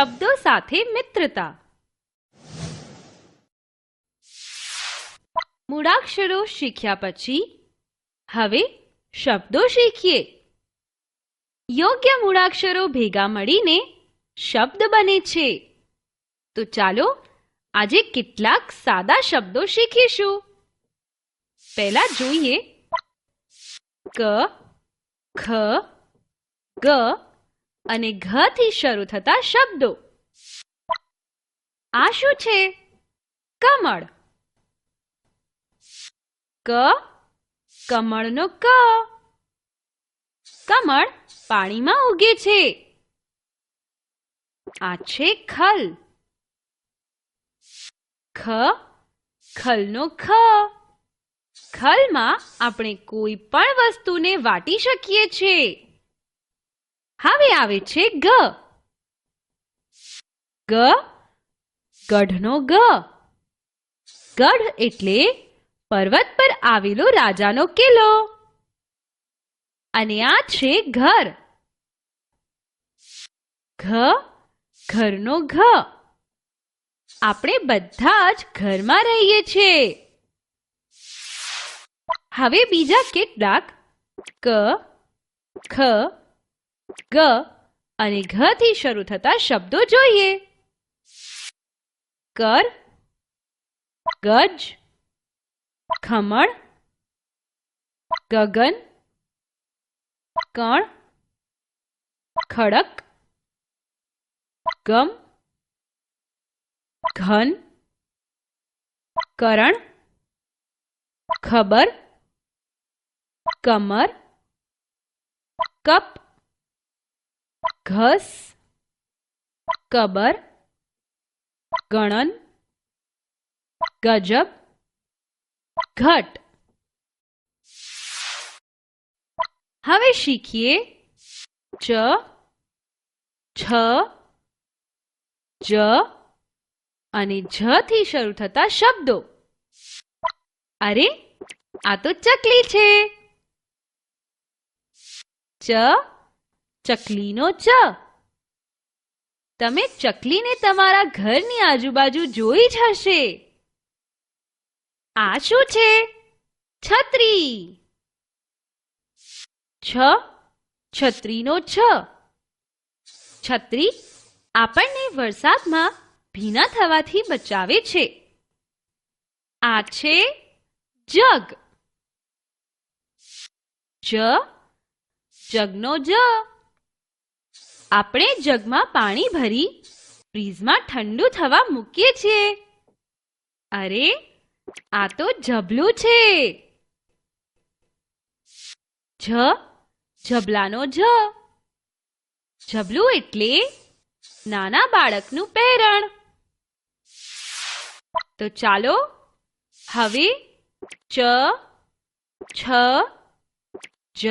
શબ્દો સાથે મિત્રતા. મૂળાક્ષરો શીખ્યા પછી, હવે શબ્દો શીખીએ. યોગ્ય મૂળાક્ષરો ભેગા મળીને શબ્દ બને છે. તો ચાલો આજે કેટલાક સાદા શબ્દો શીખીશું. પહેલા જોઈએ ક, ખ, ગ. અને ઘ થી શરૂ થતા શબ્દો. આ શું છે? કમળ. ક, કમળનો ક. કમળ પાણીમાં ઉગે છે. આ છે ખલ. ખ, ખલનો ખ. ખલમાં આપણે કોઈ પણ વસ્તુને વાટી શકીએ છીએ. હવે આવે છે ગ. ગ, ગઢનો ગ. ગઢ એટલે પર્વત પર આવેલો રાજાનો કિલ્લો. અને આ છે ઘર. ઘ, ઘરનો ઘ. આપણે બધા જ ઘરમાં રહીએ છીએ. હવે બીજા કેટલાક ક, ખ ગ અને ઘ થી શરૂ થતા શબ્દો જોઈએ. કર, ગજ, ખમણ, ગગન, કણ, ખડક, ગમ, ઘન, કરણ, ખબર, કમર, કપ ઘસ, કબર, ગણન, ગજબ, ઘટ. હવે શીખીએ ચ, છ, જ અને જ થી શરૂ થતા શબ્દો. અરે, આ તો ચકલી છે. ચ ચકલીનો ચ. તમે ચકલીને તમારા ઘરની આજુબાજુ જોઈ જ હશે. આ શું છે? છત્રી. છ. છત્રીનો છ. છત્રી આપણને વરસાદમાં ભીના થવાથી બચાવે છે. આ છે જગ. જ. જગનો જ. આપણે જગમાં પાણી ભરી ફ્રીઝમાં ઠંડુ થવા મૂકીએ છીએ. અરે, આ તો જબલું છે. જ, જબલાનો જ. જબલું એટલે નાના બાળકનું પહેરણ. તો ચાલો, હવે ચ, છ, જ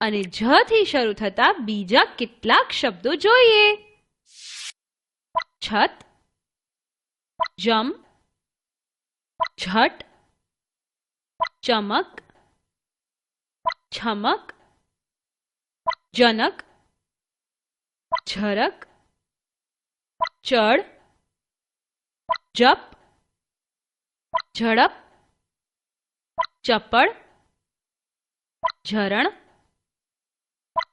અને જ થી શરૂ થતા બીજા કેટલાક શબ્દો જોઈએ. છત, જમ ઝટ ચમક, છમક, જનક, ઝરક, ચડ, જપ, ઝડપ, ચપળ, ઝરણ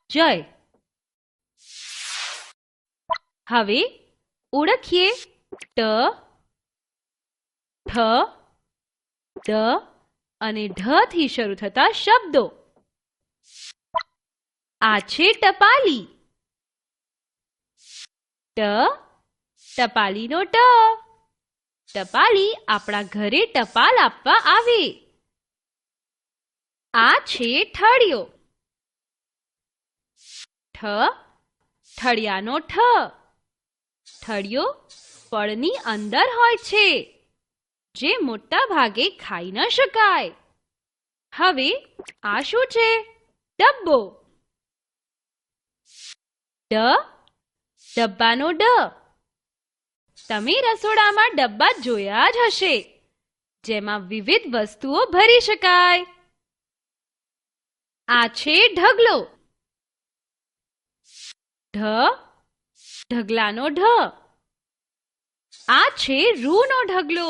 જય. હવે ઓળખીએ ટ ઠ ડ અને ઢ થી શરૂ થતા શબ્દો. આ છે ટપાલી. ટ, ટપાલીનો ટ. ટપાલી આપણા ઘરે ટપાલ આપવા આવે. આ છે ઠળિયો. ઠળિયાનો ઠ. ઠળિયો ફળની અંદર હોય છે, જે મોટા ભાગે ખાઈ ન શકાય. હવે આ શું છે? ડબ્બો. ડ, ડબ્બાનો ડ. તમે રસોડામાં ડબ્બા જોયા જ હશે, જેમાં વિવિધ વસ્તુઓ ભરી શકાય. આ છે ઢગલો. ઢ, ઢગલાનો ઢ. આ છે રૂનો ઢગલો.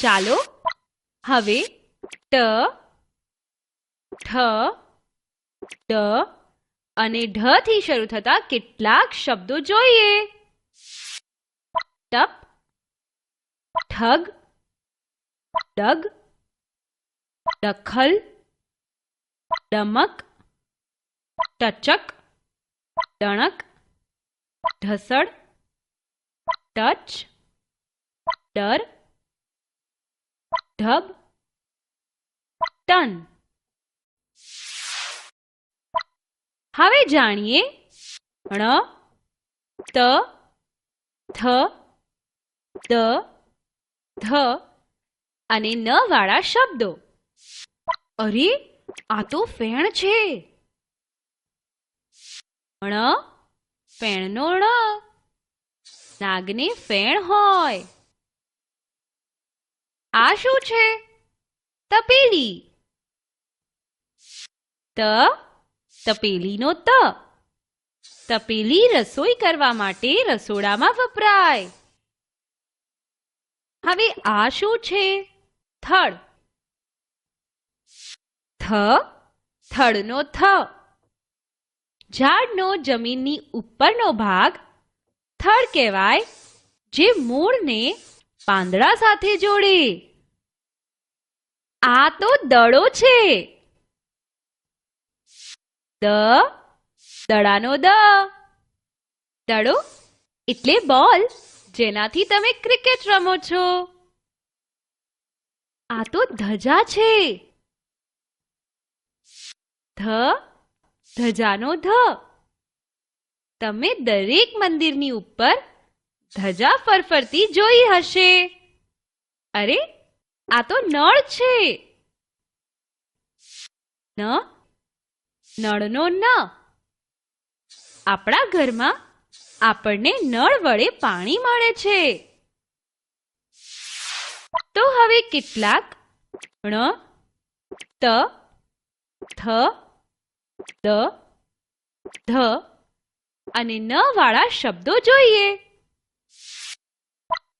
ચાલો, હવે ટ ઠ ટ અને ઢ થી શરૂ થતા કેટલાક શબ્દો જોઈએ. ટપ ઠગ ડગ દખલ ડમક, ટચક ડણક ઢસડ, ટચ, ડર, ઢબ, ટન. હવે જાણીએ ણ, ત, થ, દ, ધ અને ન વાળા શબ્દો. અરે, આ તો ફેણ છે. ણ, ફેણનો ણ, નાગને ફેણ હોય. આ શું છે? તપેલી. ત, તપેલીનો ત. તપેલી રસોઈ કરવા માટે રસોડામાં વપરાય. હવે આ શું છે? થડ થ થડનો થ. ઝાડનો જમીનની ઉપરનો ભાગ થડ કહેવાય, જે મૂળને પાંદડા સાથે જોડે. આ તો દડો છે. દ, દડાનો દ. દડો એટલે બોલ, જેનાથી તમે ક્રિકેટ રમો છો. આ તો ધજા છે. ધ ધજાનો ધ તમે દરેક મંદિરની ઉપર ધજા ફરફરતી જોઈ હશે. અરે, આ તો નળ છે. ન, નળનો ન. આપણા ઘરમાં આપણને નળ વડે પાણી મળે છે. તો હવે કેટલાક ણ, ત, થ દ ધ અને ન વાળા શબ્દો જોઈએ.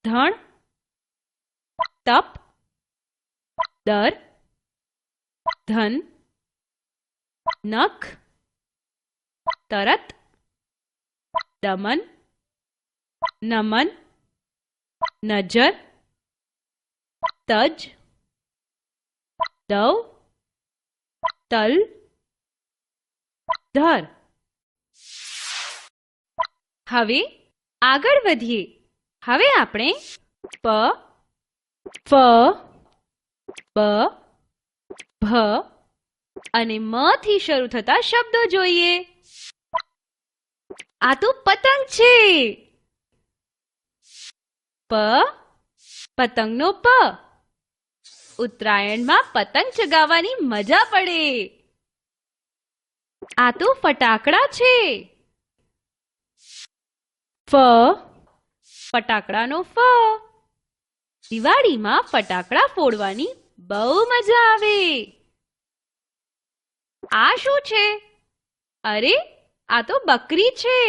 ધણ, તપ, દર, ધન, નખ, તરત, દમન, નમન, નજર, તજ, દવ, તલ ધર હવે આગળ વધીએ. હવે આપણે પ, ફ, બ, ભ અને મ થી શરૂ થતા શબ્દો જોઈએ. આ તો પતંગ છે. પ, પતંગનો પ. ઉત્તરાયણમાં પતંગ ચગાવવાની મજા પડે. આ તો ફટાકડા છે. ફ, ફટાકડાનો ફ. દિવાળીમાં ફટાકડા ફોડવાની બહુ મજા આવે. આ શું છે? અરે, આ તો બકરી છે.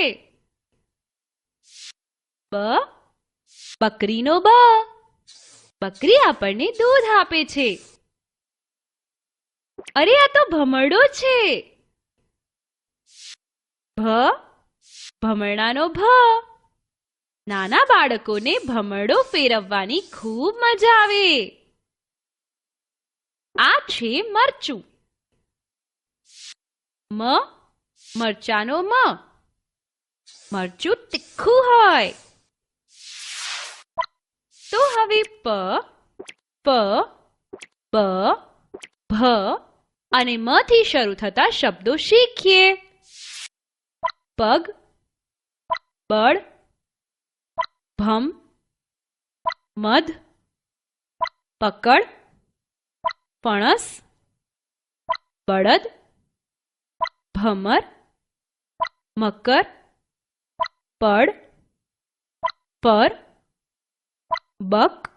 બ, બકરીનો બ. બકરી આપણને દૂધ આપે છે. અરે, આ તો ભમરડો છે. ભ ભમરડાનો ભ. નાના બાળકોને ભમરડો ફેરવવાની ખૂબ મજા આવે. આ છે મરચું. મ, મરચાનો મ. મરચું તીખું હોય. તો હવે પ પ બ ભ અને મ થી શરૂ થતા શબ્દો શીખીએ. પગ, બળ, ભમ, મધ, પકડ, ફણસ, બળદ, ભમર, મકર, પડ, પર, બક,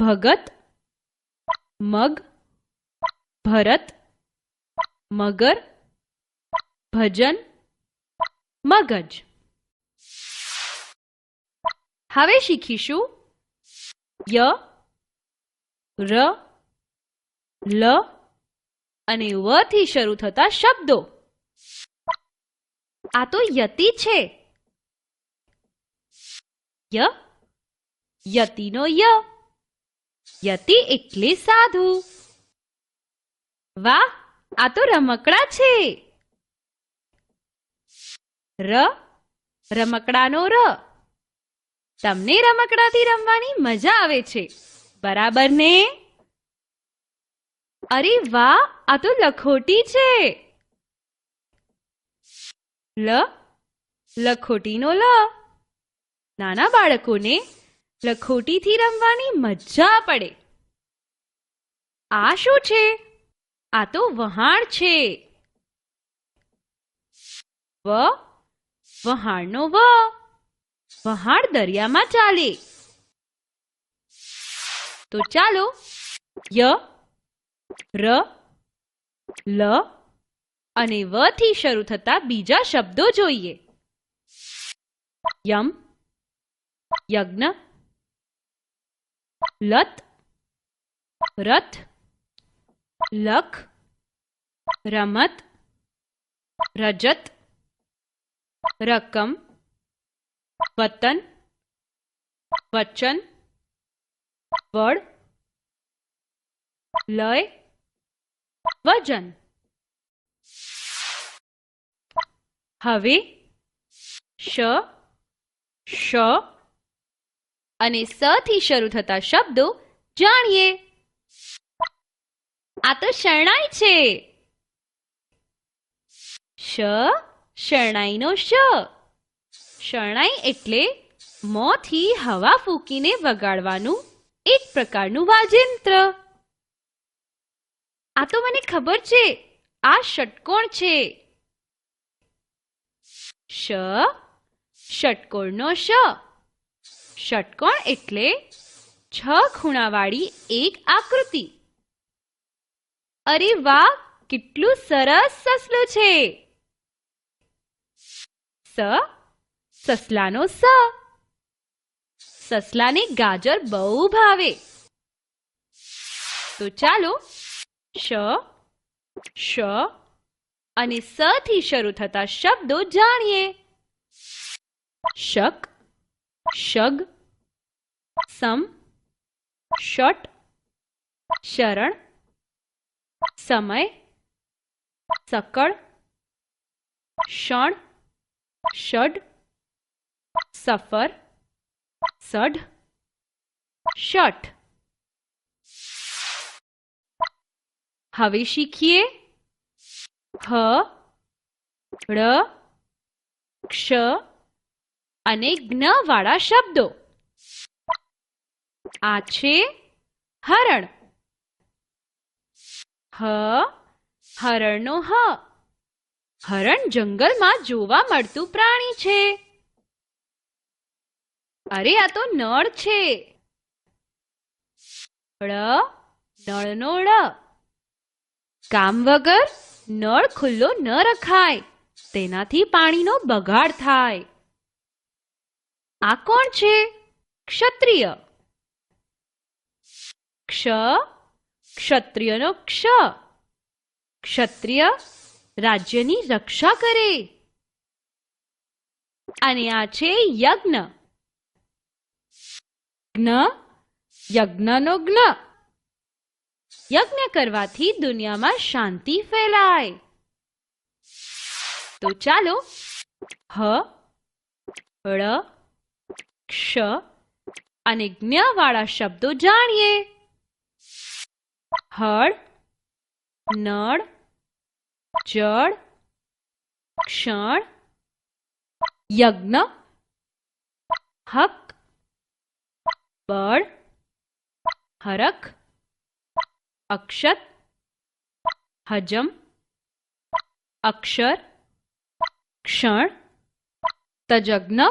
ભગત, મગ, ભરત, મગર, ભજન મગજ. હવે શીખીશું ય, ર, લ અને વ થી શરૂ થતા શબ્દો. આ તો યતિ છે. ય, યતિનો ય. યતિ એટલે સાધુ. વાહ, આ તો રમકડા છે. ર, રમકડાનો ર. તમને રમકડાથી રમવાની મજા આવે છે. બરાબર ને? અરે વાહ, આ તો લખોટી છે. લ, લખોટીનો લ. નાના બાળકોને લખોટીથી રમવાની મજા પડે. આ શું છે? આ તો વહાણ છે. વ વહાણનો વ. વહાણ દરિયામાં ચાલે. તો ચાલો, ય, ર, લ અને વ થી શરૂ થતા બીજા શબ્દો જોઈએ. યમ, યજ્ઞ લત રથ, લખ, રમત, રજત રકમ, વતન, વચન, વડ, લય, વજન. હવે શ શ અને સ થી શરૂ થતા શબ્દો જાણીએ. આ તો શરણાઈ છે. શ શરણાઈનો શ શરણાઈ એટલે મોંથી હવા ફૂંકીને વગાડવાનું એક પ્રકારનું વાજિંત્ર. આ તો મને ખબર છે. આ ષટકોણ છે. શ, ષટકોણનો શ. ષટકોણ એટલે છ ખૂણાવાળી એક આકૃતિ. અરે વાહ, કેટલું સરસ સસલું છે. સ, સસલાનો સ. સસલાને ગાજર બહુ ભાવે. તો ચાલો, શ શ અને સ થી શરૂ થતા શબ્દો જાણીએ. શક, શગ, સમ, શટ, શરણ, સમય, સકળ ક્ષણ ષડ સફર સઢ શઠ હવે શીખીએ. હ ળ ક્ષ અને જ્ઞ વાળા શબ્દો. આ છે હરણ. હ, હરણનો હ. હરણ જંગલમાં જોવા મળતું પ્રાણી છે. અરે, આ તો નળ છે. કામ વગર નળ ખુલ્લો ન રખાય. તેનાથી પાણીનો બગાડ થાય. આ કોણ છે? ક્ષત્રિય. ક્ષ, ક્ષત્રિયનો ક્ષ. ક્ષત્રિય રાજ્યની રક્ષા કરે. અને આ છે યજ્ઞ. જ્ઞ યજ્ઞનો જ્ઞ. યજ્ઞ કરવાથી દુનિયામાં શાંતિ ફેલાય. તો ચાલો, હ, ળ, ક્ષ અને જ્ઞ વાળા શબ્દો જાણીએ. હળ, નળ જળ ક્ષણ યજ્ઞ હક બળ હરખ અક્ષત હજમ અક્ષર ક્ષણ તજજ્ઞ